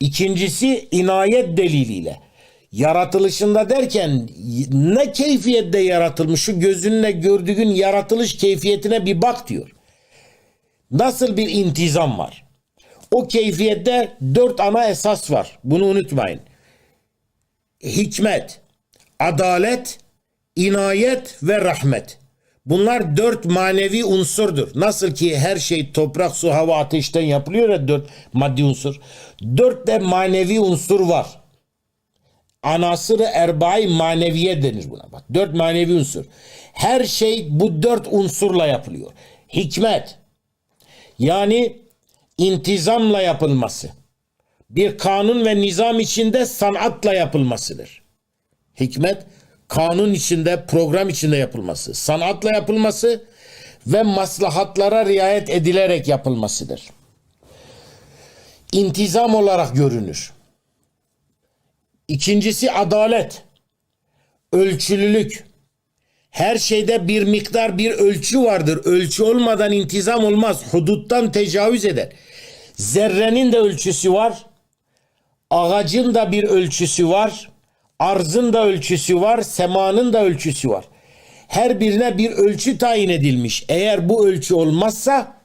İkincisi inayet deliliyle. Yaratılışında derken ne keyfiyette yaratılmış şu gözünle gördüğün yaratılış keyfiyetine bir bak diyor. Nasıl bir intizam var? O keyfiyette dört ana esas var. Bunu unutmayın. Hikmet, adalet, inayet ve rahmet. Bunlar dört manevi unsurdur. Nasıl ki her şey toprak, su, hava, ateşten yapılıyor ya dört maddi unsur. Dört de manevi unsur var. Anasırı erbai maneviye denir buna. Bak, dört manevi unsur. Her şey bu dört unsurla yapılıyor. Hikmet, yani intizamla yapılması. Bir kanun ve nizam içinde sanatla yapılmasıdır. Hikmet kanun içinde, program içinde yapılması, sanatla yapılması ve maslahatlara riayet edilerek yapılmasıdır. İntizam olarak görünür. İkincisi adalet, ölçülülük. Her şeyde bir miktar bir ölçü vardır. Ölçü olmadan intizam olmaz. Huduttan tecavüz eder. Zerrenin de ölçüsü var. Ağacın da bir ölçüsü var. Arzın da ölçüsü var. Semanın da ölçüsü var. Her birine bir ölçü tayin edilmiş. Eğer bu ölçü olmazsa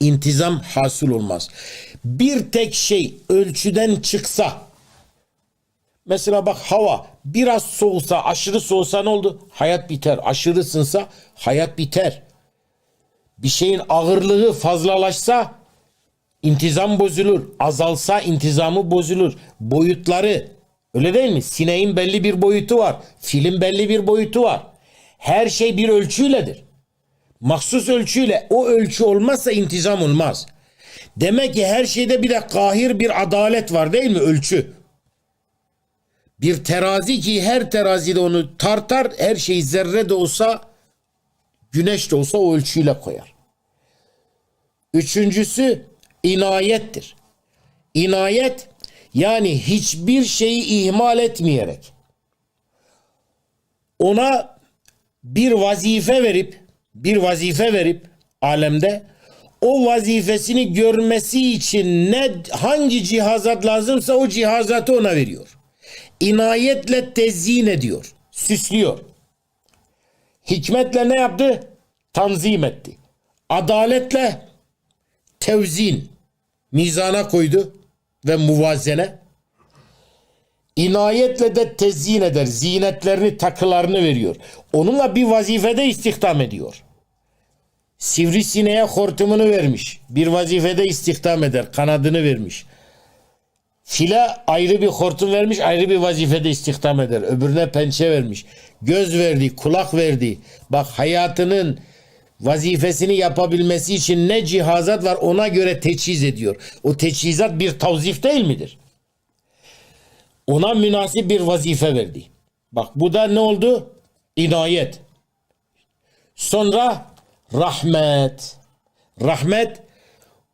intizam hasıl olmaz. Bir tek şey ölçüden çıksa Mesela bak hava biraz soğusa, aşırı soğusa ne oldu? Hayat biter. Aşırı ısınsa hayat biter. Bir şeyin ağırlığı fazlalaşsa intizam bozulur. Azalsa intizamı bozulur. Boyutları öyle değil mi? Sineğin belli bir boyutu var. Filin belli bir boyutu var. Her şey bir ölçüyledir. Mahsus ölçüyle o ölçü olmazsa intizam olmaz. Demek ki her şeyde bir de kahir bir adalet var değil mi? Ölçü. Bir terazi ki her terazide onu tartar, her şey zerre de olsa, güneş de olsa o ölçüyle koyar. Üçüncüsü inayettir. İnayet yani hiçbir şeyi ihmal etmeyerek ona bir vazife verip bir vazife verip alemde o vazifesini görmesi için ne hangi cihazat lazımsa o cihazatı ona veriyor inayetle tezyin ediyor. Süslüyor. Hikmetle ne yaptı? Tanzim etti. Adaletle tevzin mizana koydu ve muvazene. İnayetle de tezyin eder. Zinetlerini, takılarını veriyor. Onunla bir vazifede istihdam ediyor. Sivrisineğe hortumunu vermiş. Bir vazifede istihdam eder. Kanadını vermiş. File ayrı bir hortum vermiş, ayrı bir vazifede istihdam eder. Öbürüne pençe vermiş. Göz verdi, kulak verdi. Bak hayatının vazifesini yapabilmesi için ne cihazat var ona göre teçhiz ediyor. O teçhizat bir tavzif değil midir? Ona münasip bir vazife verdi. Bak bu da ne oldu? İnayet. Sonra rahmet. Rahmet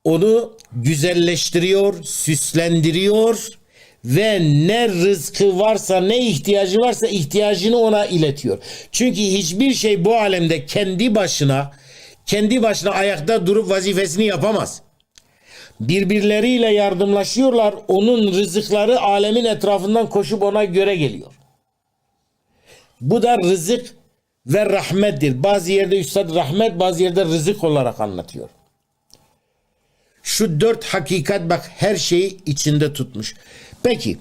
onu güzelleştiriyor, süslendiriyor ve ne rızkı varsa ne ihtiyacı varsa ihtiyacını ona iletiyor. Çünkü hiçbir şey bu alemde kendi başına kendi başına ayakta durup vazifesini yapamaz. Birbirleriyle yardımlaşıyorlar. Onun rızıkları alemin etrafından koşup ona göre geliyor. Bu da rızık ve rahmettir. Bazı yerde üstad rahmet, bazı yerde rızık olarak anlatıyor. Şu dört hakikat bak her şeyi içinde tutmuş. Peki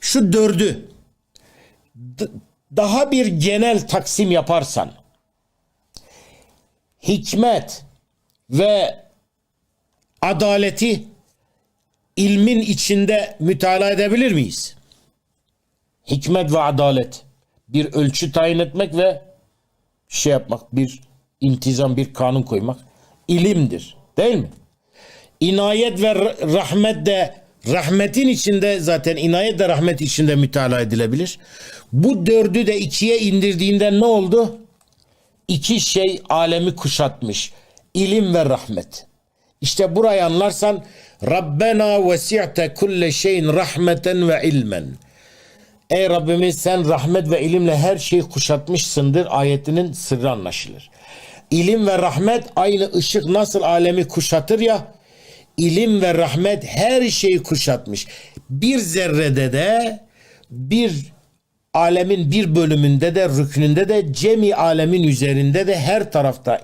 şu dördü daha bir genel taksim yaparsan hikmet ve adaleti ilmin içinde mütalaa edebilir miyiz? Hikmet ve adalet bir ölçü tayin etmek ve şey yapmak bir intizam bir kanun koymak ilimdir değil mi? inayet ve rahmet de rahmetin içinde zaten inayet de rahmet içinde mütalaa edilebilir. Bu dördü de ikiye indirdiğinde ne oldu? İki şey alemi kuşatmış. İlim ve rahmet. İşte burayı anlarsan Rabbena vesi'te kulle şeyin rahmeten ve ilmen. Ey Rabbimiz sen rahmet ve ilimle her şeyi kuşatmışsındır ayetinin sırrı anlaşılır. İlim ve rahmet aynı ışık nasıl alemi kuşatır ya ilim ve rahmet her şeyi kuşatmış. Bir zerrede de bir alemin bir bölümünde de rüknünde de cemi alemin üzerinde de her tarafta